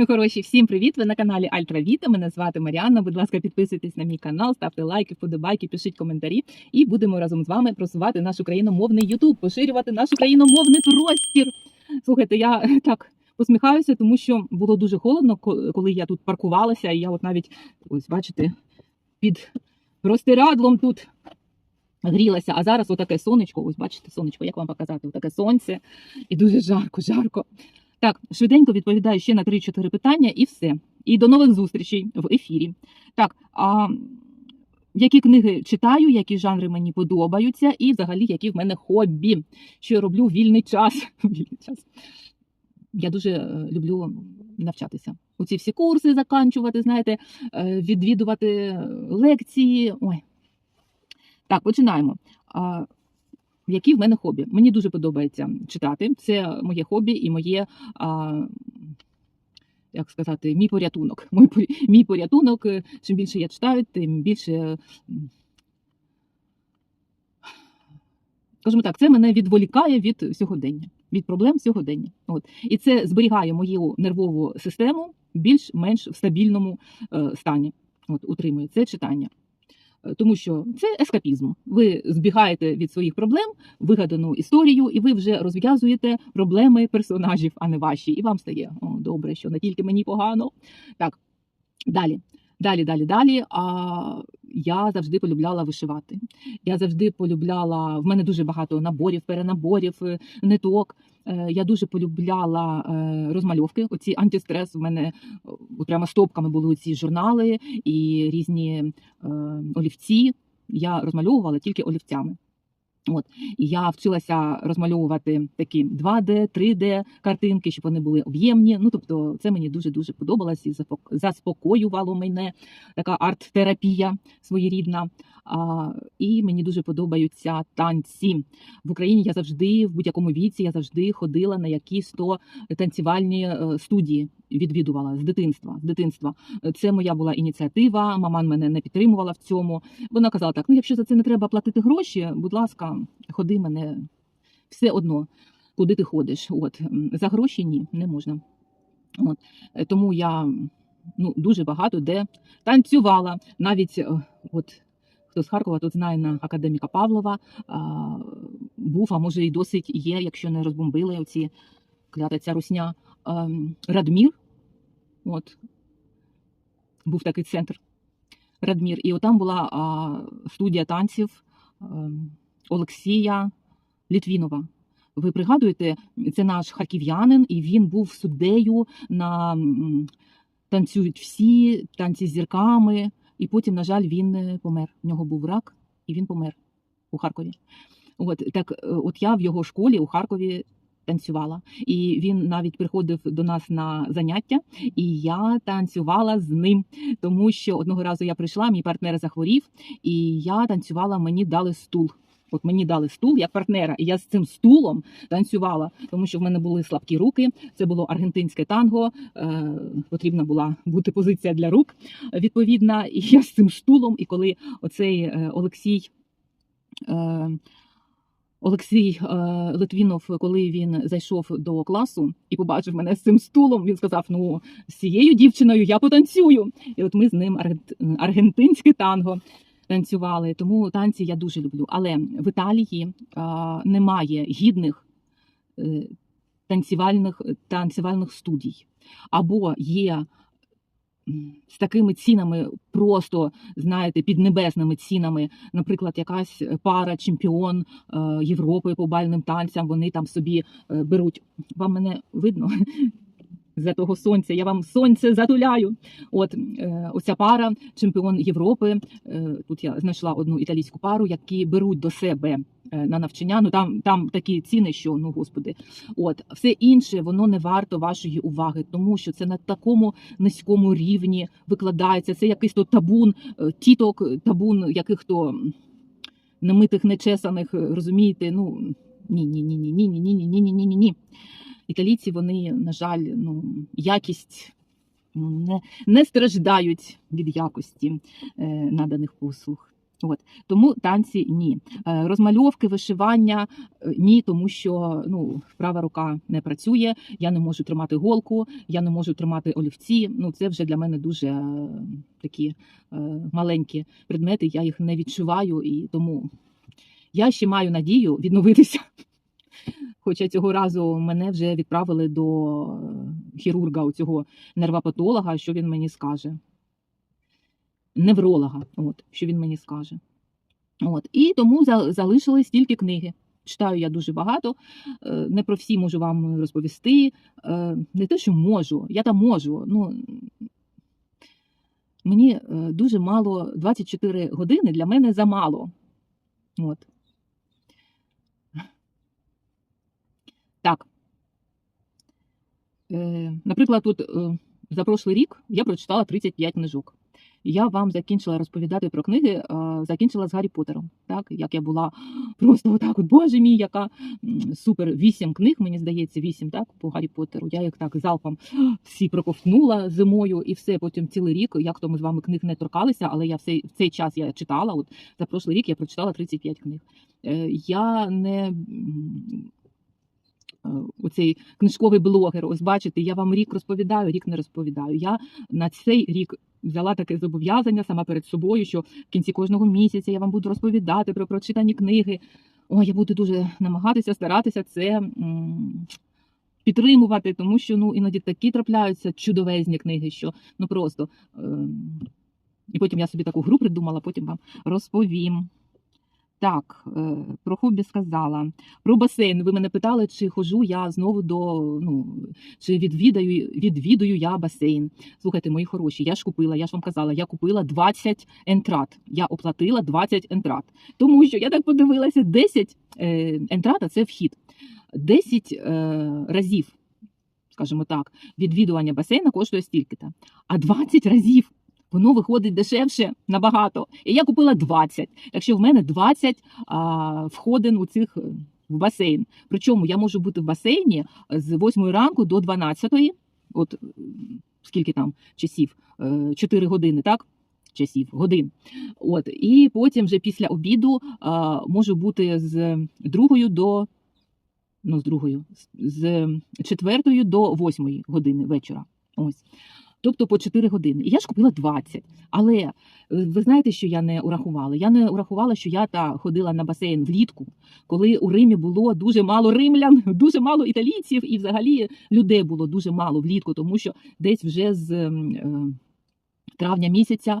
Мої хороші! Всім привіт! Ви на каналі Альтра Віта. Мене звати Маріанна. Будь ласка, підписуйтесь на мій канал, ставте лайки, вподобайки, пишіть коментарі, і будемо разом з вами просувати наш україномовний Ютуб, поширювати наш україномовний простір. Слухайте, я так посміхаюся, тому що було дуже холодно, коли я тут паркувалася, і я от навіть ось бачите, під розтирадлом тут. Грілася, а зараз отаке сонечко. Ось бачите, сонечко, як вам показати? Отаке сонце, і дуже жарко, жарко. Так, швиденько відповідаю ще на 3-4 питання і все. І до нових зустрічей в ефірі. Так, а які книги читаю, які жанри мені подобаються, і взагалі які в мене хобі, що я роблю вільний час. Вільний час. Я дуже е, люблю навчатися. Оці всі курси заканчувати, знаєте, е, відвідувати лекції. Ой. Так, починаємо. Які в мене хобі? Мені дуже подобається читати. Це моє хобі і моє, а, як сказати, мій порятунок. Мій, мій порятунок. Чим більше я читаю, тим більше. Скажімо так, це мене відволікає від сьогодення, від проблем сьогодення. От. І це зберігає мою нервову систему більш-менш в стабільному е, стані. От, утримує це читання. Тому що це ескапізм. Ви збігаєте від своїх проблем, вигадану історію, і ви вже розв'язуєте проблеми персонажів, а не ваші. І вам стає о, добре, що не тільки мені погано. Так, далі. Далі, далі, далі. А я завжди полюбляла вишивати. Я завжди полюбляла. В мене дуже багато наборів, перенаборів, е, ниток. Е, Я дуже полюбляла е, розмальовки. Оці антистрес. В мене прямо стопками були ці журнали і різні е, олівці. Я розмальовувала тільки олівцями. От і я вчилася розмальовувати такі 2D, 3D картинки, щоб вони були об'ємні. Ну тобто, це мені дуже дуже подобалось і заспокоювало мене така арт-терапія своєрідна. А, і мені дуже подобаються танці в Україні. Я завжди в будь-якому віці я завжди ходила на якісь то танцювальні е, студії. Відвідувала з дитинства. З дитинства це моя була ініціатива. Маман мене не підтримувала в цьому. Вона казала так: ну якщо за це не треба платити гроші, будь ласка, ходи мене все одно, куди ти ходиш. От за гроші ні, не можна. От Е, тому я ну дуже багато де танцювала. Навіть е, от хто з Харкова тут знає на академіка Павлова. А, був, а може і досить є, якщо не розбомбили оці клята ця русня. ем, Радмір. От був такий центр Радмір. І отам була а, студія танців ем, Олексія Літвінова. Ви пригадуєте, це наш харків'янин, і він був суддею на танцюють всі, танці з зірками. І потім, на жаль, він е, помер. В нього був рак, і він помер у Харкові. От так, е, от я в його школі у Харкові танцювала, і він навіть приходив до нас на заняття, і я танцювала з ним, тому що одного разу я прийшла, мій партнер захворів, і я танцювала, мені дали стул. От мені дали стул як партнера, і я з цим стулом танцювала, тому що в мене були слабкі руки. Це було аргентинське танго. Е, потрібна була бути позиція для рук відповідна. І я з цим стулом, і коли оцей е, Олексій. Е, Олексій е, Литвінов, коли він зайшов до класу і побачив мене з цим стулом, він сказав: Ну, з цією дівчиною я потанцюю. І от ми з ним аргент- аргентинське танго танцювали. Тому танці я дуже люблю. Але в Італії е, немає гідних е, танцювальних, танцювальних студій. Або є з такими цінами, просто знаєте, піднебесними цінами, наприклад, якась пара чемпіон е, Європи по бальним танцям, вони там собі е, беруть. Вам мене видно? За того сонця, я вам сонце затуляю. От е, оця пара, чемпіон Європи. Е, тут я знайшла одну італійську пару, які беруть до себе е, на навчання. Ну там, там такі ціни, що ну господи, от все інше воно не варто вашої уваги, тому що це на такому низькому рівні викладається. Це якийсь то табун, е, тіток, табун яких то немитих, нечесаних, е, розумієте? Ну ні, ні, ні, ні, ні, ні, ні, ні, ні, ні, ні, ні. Італійці, вони, на жаль, ну, якість ну, не, не страждають від якості е, наданих послуг. От тому танці ні. Е, Розмальовки, вишивання ні, тому що ну права рука не працює. Я не можу тримати голку, я не можу тримати олівці. Ну це вже для мене дуже е, такі маленькі предмети. Я їх не відчуваю, і тому я ще маю надію відновитися. Хоча цього разу мене вже відправили до е, хірурга, у цього нервопатолога, що він мені скаже. Невролога, от, що він мені скаже. От. І тому залишились тільки книги. Читаю я дуже багато, е, не про всі можу вам розповісти. Е, Не те, що можу, я там можу. Ну, мені дуже мало, 24 години для мене замало. От. Так. Е, Наприклад, тут е, за прошлий рік я прочитала 35 книжок. Я вам закінчила розповідати про книги, е, закінчила з Гаррі Поттером. Так, як я була просто отак, от, боже мій, яка супер вісім книг, мені здається, вісім, так, по Гаррі Поттеру. Я їх так залпом всі проковтнула зимою і все. Потім цілий рік, як то ми з вами книг не торкалися, але я в цей, в цей час я читала. От за прошлий рік я прочитала 35 книг. Е, Я не. М, е, Оцей книжковий блогер, ось бачите, я вам рік розповідаю, рік не розповідаю. Я на цей рік взяла таке зобов'язання сама перед собою, що в кінці кожного місяця я вам буду розповідати про прочитані книги. Ой, я буду дуже намагатися, старатися це підтримувати, тому що ну іноді такі трапляються чудовезні книги, що ну просто. ем, І потім я собі таку гру придумала, потім вам розповім. Так, е, про хобі сказала. Про басейн. Ви мене питали, чи хожу я знову до ну чи відвідаю відвідую я басейн. Слухайте, мої хороші, я ж купила, я ж вам казала, я купила 20 ентрат. Я оплатила 20 ентрат. Тому що я так подивилася, 10 е, ентрата це вхід. 10 е, разів, скажімо так, відвідування басейна коштує стільки-то. А 20 разів воно виходить дешевше набагато. І я купила 20. Так що в мене 20 а, входин у цих е, в басейн. Причому я можу бути в басейні з 8 ранку до 12, от е, скільки там часів? 4 години, так? Часів, годин. От, і потім вже після обіду а, можу бути з другою до ну, з другою, з четвертої до восьмої години вечора. Ось. Тобто по 4 години. І я ж купила 20. Але е, ви знаєте, що я не урахувала? Я не урахувала, що я та ходила на басейн влітку, коли у Римі було дуже мало римлян, дуже мало італійців, і взагалі людей було дуже мало влітку, тому що десь вже з ем, е, травня місяця е,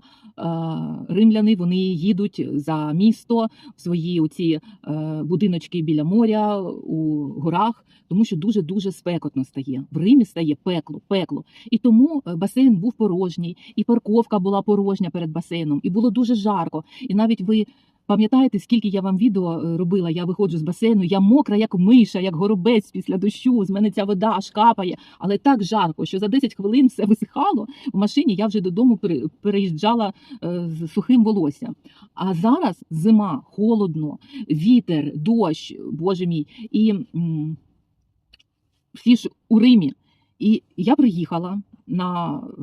римляни вони їдуть за місто в свої оці е, будиночки біля моря у горах, тому що дуже дуже спекотно стає. В Римі стає пекло, пекло. І тому е, басейн був порожній, і парковка була порожня перед басейном, і було дуже жарко. І навіть ви. Пам'ятаєте, скільки я вам відео е, робила? Я виходжу з басейну, я мокра, як миша, як горобець після дощу. З мене ця вода аж капає, але так жарко, що за 10 хвилин все висихало. В машині я вже додому пере- переїжджала е, з сухим волоссям. А зараз зима, холодно, вітер, дощ, боже мій, і всі ж у Римі. І я приїхала на е,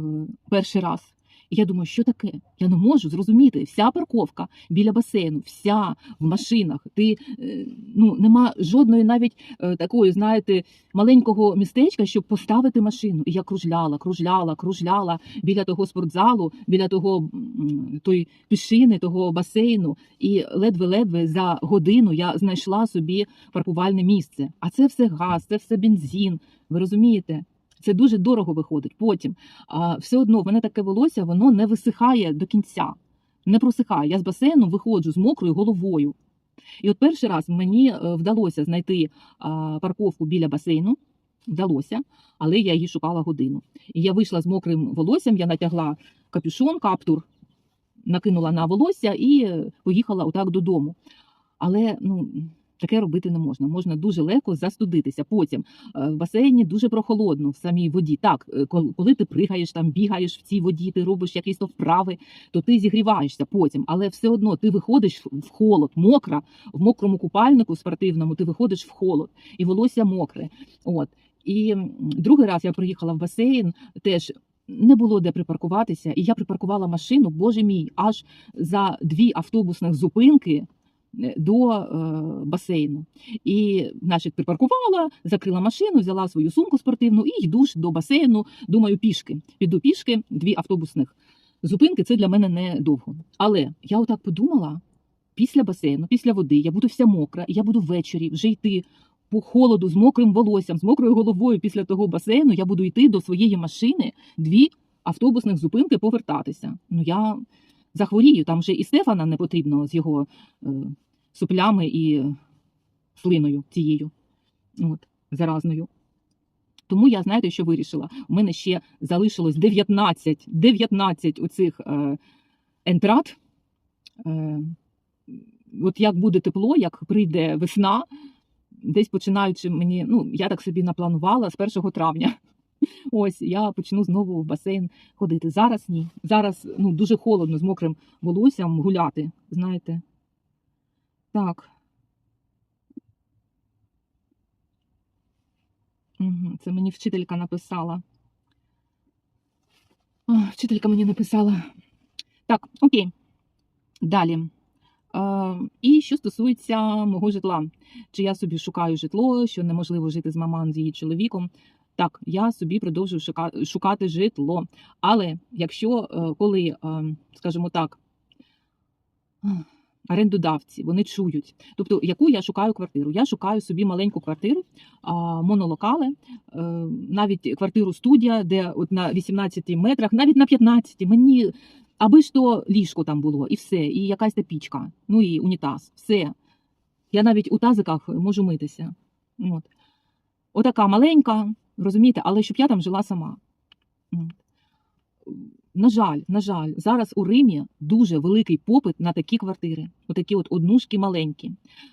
перший раз. І я думаю, що таке? Я не можу зрозуміти. Вся парковка біля басейну, вся в машинах. Ти е, ну нема жодної навіть е, такої, знаєте, маленького містечка, щоб поставити машину. І я кружляла, кружляла, кружляла біля того спортзалу, біля того той пішини, того басейну. І ледве-ледве за годину я знайшла собі паркувальне місце. А це все газ, це все бензин. Ви розумієте? Це дуже дорого виходить. Потім все одно в мене таке волосся, воно не висихає до кінця, не просихає. Я з басейну виходжу з мокрою головою. І от перший раз мені е, вдалося знайти парковку біля басейну. Вдалося, але я її шукала годину. І я вийшла з мокрим волоссям, я натягла капюшон, каптур, накинула на волосся і е, поїхала отак додому. Але ну, таке робити не можна. Можна дуже легко застудитися. Потім е, в басейні дуже прохолодно в самій воді. Так, е, коли ти пригаєш там, бігаєш в цій воді, ти робиш якісь то вправи, то ти зігріваєшся потім, але все одно ти виходиш в- холод, мокра, в мокрому купальнику спортивному, ти виходиш в холод, і волосся мокре. От. І другий раз я приїхала в басейн, теж не було де припаркуватися, і я припаркувала машину, боже мій, аж за дві автобусних зупинки до е, басейну. І, значить, припаркувала, закрила машину, взяла свою сумку спортивну і йду ж до басейну. Думаю, пішки. Піду пішки, дві автобусних зупинки це для мене не довго. Але я отак подумала: після басейну, після води, я буду вся мокра, я буду ввечері вже йти по холоду з мокрим волоссям, з мокрою головою після того басейну. Я буду йти до своєї машини дві автобусних зупинки повертатися. Ну я захворію. Там вже і Стефана не потрібно з його е, суплями і слиною цією, от, заразною. Тому я знаєте, що вирішила. У мене ще залишилось 19, 19 оцих е, ентрат. Е, от як буде тепло, як прийде весна, десь починаючи мені, ну я так собі напланувала з 1 травня. Ось я почну знову в басейн ходити. Зараз ні. Зараз ну, дуже холодно з мокрим волоссям гуляти, знаєте. Так. Це мені вчителька написала. А, вчителька мені написала. Так, окей. Далі. І що стосується мого житла, чи я собі шукаю житло, що неможливо жити з маман з її чоловіком. Так, я собі продовжую шукати житло. Але якщо е, коли, е, скажімо так, орендодавці вони чують, тобто яку я шукаю квартиру? Я шукаю собі маленьку квартиру, монолокали, е, навіть квартиру студія, де от на 18 метрах, навіть на 15, мені аби ж то ліжко там було, і все, і якась та пічка, ну і унітаз, все. Я навіть у тазиках можу митися. От. Отака маленька, розумієте, але щоб я там жила сама. На жаль, на жаль, зараз у Римі дуже великий попит на такі квартири, отакі от однушки маленькі,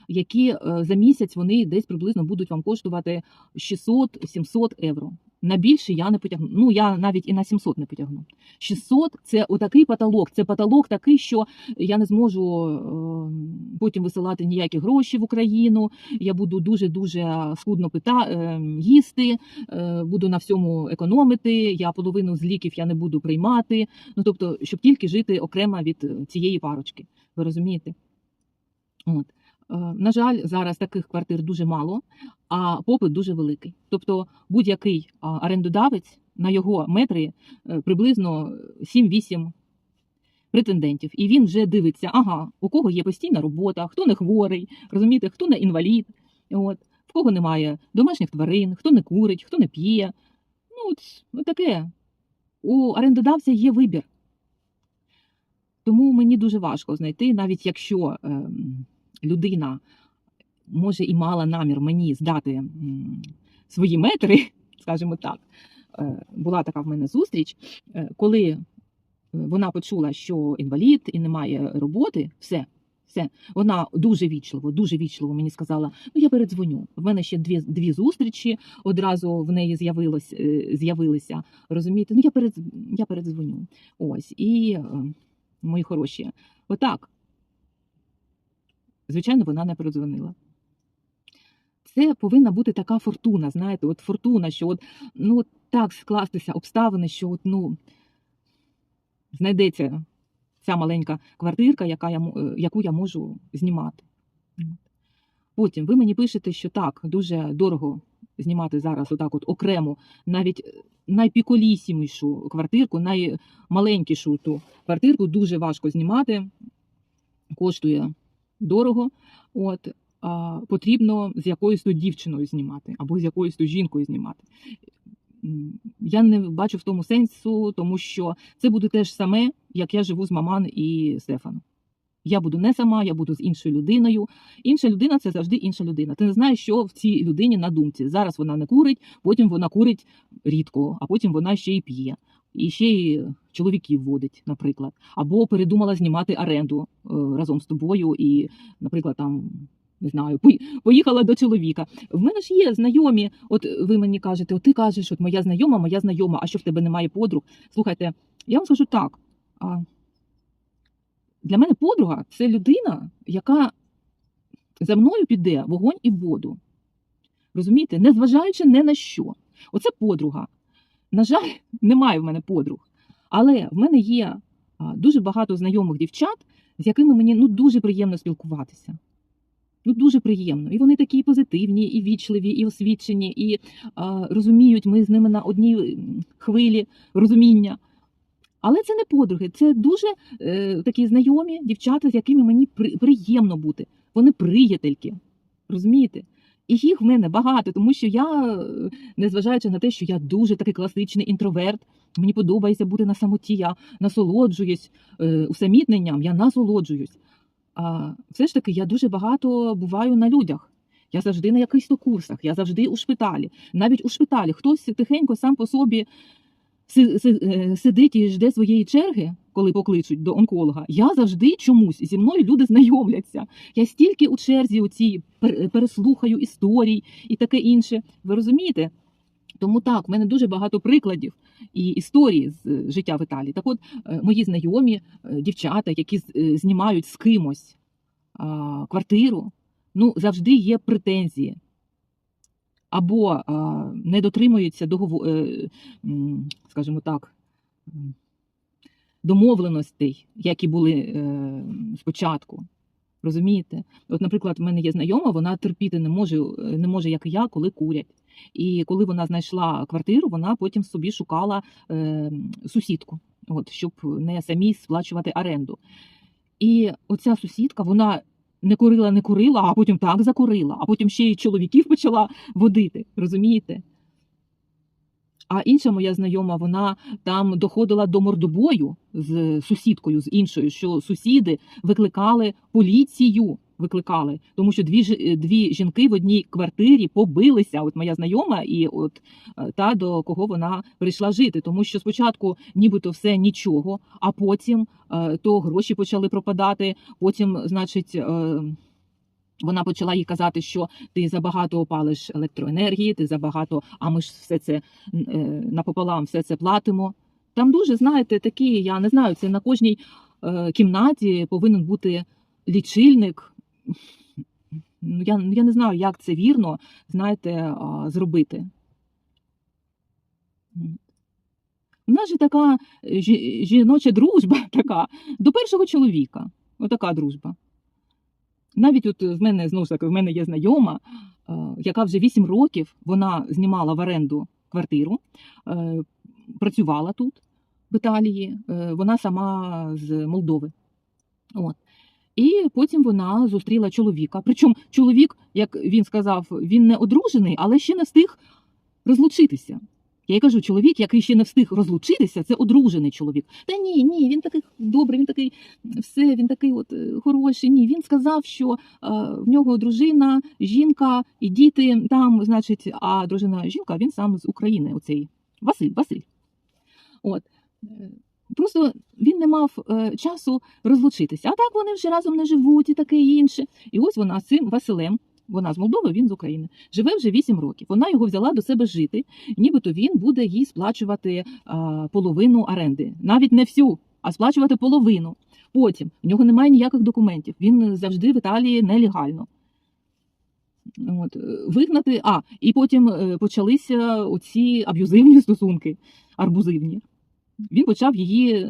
які е, за місяць вони десь приблизно будуть вам коштувати 600-700 євро. На більше я не потягну. Ну я навіть і на 700 не потягну. 600 – це отакий потолок. Це потолок такий, що я не зможу е, потім висилати ніякі гроші в Україну. Я буду дуже дуже скудно пита е, їсти, е, буду на всьому економити. Я половину з ліків я не буду приймати. Ну тобто, щоб тільки жити окремо від цієї парочки. Ви розумієте? От. Е, На жаль, зараз таких квартир дуже мало, а попит дуже великий. Тобто будь-який орендодавець на його метри е, приблизно 7-8 претендентів. І він вже дивиться, ага, у кого є постійна робота, хто не хворий, розумієте, хто не інвалід, от, в кого немає домашніх тварин, хто не курить, хто не п'є. Ну, от, от таке. У орендодавця є вибір. Тому мені дуже важко знайти, навіть якщо ем, людина може і мала намір мені здати свої метри, скажімо так. Е, Була така в мене зустріч, е, коли е, вона почула, що інвалід і немає роботи, все. Все, вона дуже вічливо, дуже вічливо мені сказала: ну я передзвоню. В мене ще дві дві зустрічі одразу в неї з'явилось, з'явилися. Розумієте? Ну я перед я передзвоню. Ось і мої хороші, отак. Звичайно, вона не передзвонила. Це повинна бути така фортуна, знаєте, от фортуна, що от, ну, от так скластися обставини, що от, ну, знайдеться ця маленька квартирка, яка я, е, яку я можу знімати. Потім ви мені пишете, що так, дуже дорого знімати зараз отак от окремо, навіть найпіколісімішу квартирку, наймаленькішу ту квартирку дуже важко знімати, коштує дорого. От, а, потрібно з якоюсь то дівчиною знімати або з якоюсь то жінкою знімати. Я не бачу в тому сенсу, тому що це буде те ж саме, як я живу з Маман і Стефаном. Я буду не сама, я буду з іншою людиною. Інша людина це завжди інша людина. Ти не знаєш, що в цій людині на думці. Зараз вона не курить, потім вона курить рідко, а потім вона ще й п'є. І ще й чоловіків водить, наприклад. Або передумала знімати оренду е, разом з тобою, і, наприклад, там. Не знаю, поїхала до чоловіка. В мене ж є знайомі. От ви мені кажете, от ти кажеш, от моя знайома, моя знайома, а що в тебе немає подруг? Слухайте, я вам скажу так. А, для мене подруга це людина, яка за мною піде вогонь і воду. Розумієте? Незважаючи не на що. Оце подруга. На жаль, немає в мене подруг. Але в мене є дуже багато знайомих дівчат, з якими мені ну, дуже приємно спілкуватися. Ну, дуже приємно. І вони такі позитивні, і вічливі, і освічені, і а, розуміють, ми з ними на одній хвилі розуміння. Але це не подруги, це дуже е, такі знайомі дівчата, з якими мені при, приємно бути. Вони приятельки. Розумієте? І їх в мене багато, тому що я, е, незважаючи на те, що я дуже такий класичний інтроверт, мені подобається бути на самоті, я насолоджуюсь е, усамітненням, я насолоджуюсь. А все ж таки я дуже багато буваю на людях. Я завжди на якихось курсах, я завжди у шпиталі. Навіть у шпиталі хтось тихенько сам по собі е, сидить і жде своєї черги, коли покличуть до онколога. Я завжди чомусь зі мною люди знайомляться. Я стільки у черзі у переслухаю історій і таке інше. Ви розумієте? Тому так, в мене дуже багато прикладів і історії з е, життя в Італії. Так от, е, мої знайомі е, дівчата, які знімають з кимось квартиру, ну завжди є претензії. Або а, не дотримуються догову, е, скажімо так, домовленостей, які були е, спочатку. Розумієте? От, наприклад, в мене є знайома, вона терпіти не може, е, не може, як і я, коли курять. І коли вона знайшла квартиру, вона потім собі шукала е, сусідку, от, щоб не самі сплачувати оренду. І оця сусідка, вона не курила, не курила, а потім так закурила, а потім ще й чоловіків почала водити. Розумієте? А інша моя знайома, вона там доходила до мордобою з сусідкою, з іншою, що сусіди викликали поліцію, викликали, тому що дві дві жінки в одній квартирі побилися. От моя знайома, і от е, та до кого вона прийшла жити. Тому що спочатку нібито все нічого, а потім е, то гроші почали пропадати. Потім, значить. Вона почала їй казати, що ти забагато опалиш електроенергії, ти забагато, а ми ж все це е, напополам все це платимо. Там дуже, знаєте, такі, я не знаю, це на кожній е, кімнаті повинен бути лічильник. Ну, я, я не знаю, як це вірно, знаєте, зробити. У нас же така жіноча дружба така до першого чоловіка. Отака дружба. Навіть от в мене знову ж таки, в мене є знайома, е, яка вже 8 років вона знімала в оренду квартиру, е, працювала тут, в Італії. Е, Вона сама з Молдови. От. І потім вона зустріла чоловіка. Причому чоловік, як він сказав, він не одружений, але ще не встиг розлучитися. Я їй кажу, чоловік, який ще не встиг розлучитися, це одружений чоловік. Та ні, ні, він такий добрий, він такий все, він такий от е, хороший. Ні, він сказав, що е, в нього дружина, жінка і діти там, значить, а дружина жінка, він сам з України. Оцей Василь, Василь. От. Просто він не мав е, часу розлучитися. А так вони вже разом не живуть і таке інше. І ось вона з цим Василем, вона з Молдови, він з України, живе вже 8 років. Вона його взяла до себе жити, нібито він буде їй сплачувати е, половину оренди. Навіть не всю, а сплачувати половину. Потім в нього немає ніяких документів. Він завжди в Італії нелегально. От, е, вигнати. А, і потім е, почалися оці аб'юзивні стосунки, арбузивні. Він почав її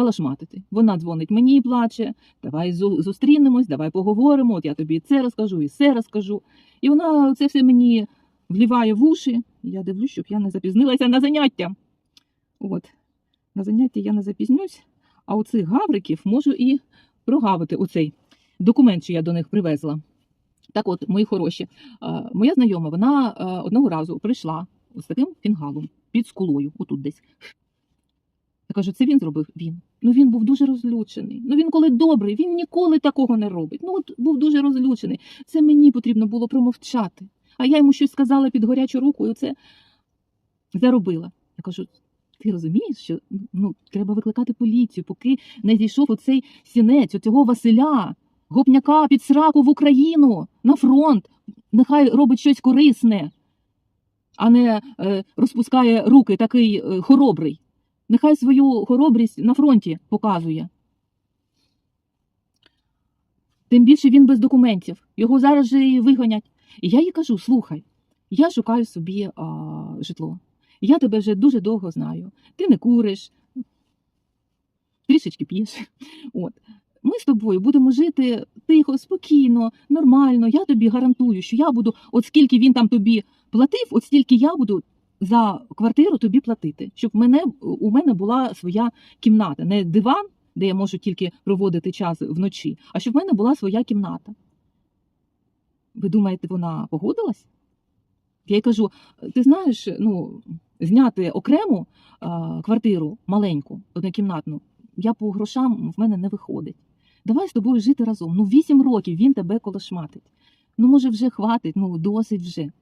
калашматити. Вона дзвонить мені і плаче. Давай зустрінемось, давай поговоримо. От я тобі це розкажу і все розкажу. І вона це все мені вліває в уші. Я дивлюсь, щоб я не запізнилася на заняття. От, на заняття я не запізнюсь, а оцих гавриків можу і прогавити оцей документ, що я до них привезла. Так от, мої хороші, моя знайома, вона одного разу прийшла з таким фінгалом під скулою, отут десь. Я кажу, це він зробив? Він. Ну він був дуже розлючений. Ну він коли добрий, він ніколи такого не робить. Ну от був дуже розлючений. Це мені потрібно було промовчати. А я йому щось сказала під гарячу руку, і це заробила. Я кажу, ти розумієш, що ну, треба викликати поліцію, поки не зійшов оцей сінець, оцього Василя, гопняка під сраку в Україну на фронт. Нехай робить щось корисне, а не е, розпускає руки такий е, хоробрий. Нехай свою хоробрість на фронті показує. Тим більше він без документів. Його зараз же і вигонять. І я їй кажу: слухай, я шукаю собі а, житло. Я тебе вже дуже довго знаю. Ти не куриш, трішечки п'єш. От. Ми з тобою будемо жити тихо, спокійно, нормально. Я тобі гарантую, що я буду, от скільки він там тобі платив, от стільки я буду за квартиру тобі платити, щоб мене, у мене була своя кімната, не диван, де я можу тільки проводити час вночі, а щоб в мене була своя кімната. Ви думаєте, вона погодилась? Я їй кажу: ти знаєш, ну, зняти окрему а, квартиру маленьку, однокімнатну, я по грошам в мене не виходить. Давай з тобою жити разом. Ну, вісім років він тебе колошматить. Ну, може, вже хватить, ну, досить вже.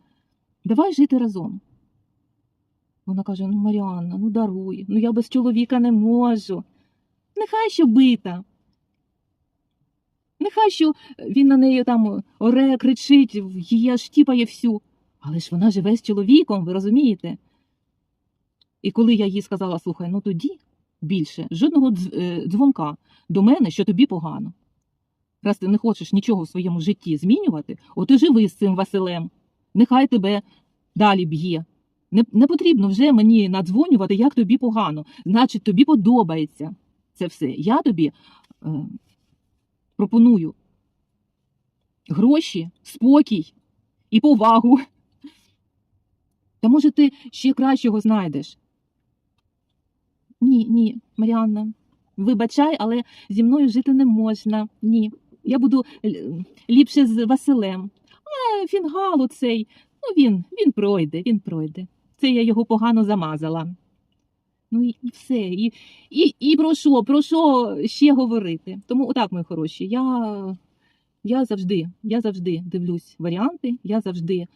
Давай жити разом. Вона каже: ну, Маріанна, ну даруй, ну я без чоловіка не можу. Нехай що бита. Нехай що він на неї там оре, кричить, її аж тіпає всю. Але ж вона живе з чоловіком, ви розумієте? І коли я їй сказала, слухай, ну тоді більше жодного е, дзвонка до мене, що тобі погано. Раз ти не хочеш нічого в своєму житті змінювати, от і живи з цим Василем. Нехай тебе далі б'є. Не, не потрібно вже мені надзвонювати, як тобі погано. Значить, тобі подобається це все. Я тобі е, пропоную гроші, спокій і повагу. Та може ти ще кращого знайдеш. Ні, ні, Маріанна, вибачай, але зі мною жити не можна. Ні. Я буду ліпше з Василем. А фінгалу цей, ну він, він пройде, він пройде. Це я його погано замазала. Ну і, і все. І, і, і про що? Про що ще говорити? Тому отак, мої хороші, я, я завжди, я завжди дивлюсь варіанти, я завжди.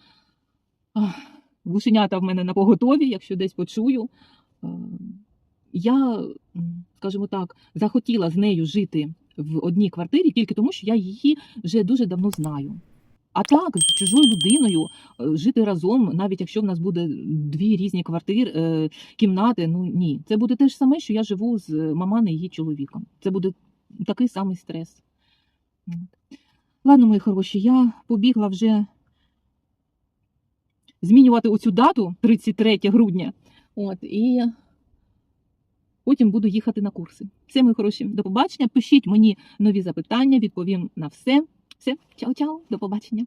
Гушенята в мене на поготові, якщо десь почую. Е, Я, скажімо так, захотіла з нею жити в одній квартирі тільки тому, що я її вже дуже давно знаю. А так, з чужою людиною е, жити разом, навіть якщо в нас буде дві різні квартири, е, кімнати, ну ні. Це буде те ж саме, що я живу з мамани і її чоловіком. Це буде такий самий стрес. Ладно, мої хороші, я побігла вже змінювати оцю дату 33 грудня. От, і потім буду їхати на курси. Все, мої хороші, до побачення. Пишіть мені нові запитання, відповім на все. Все, чао-чао, до побачення.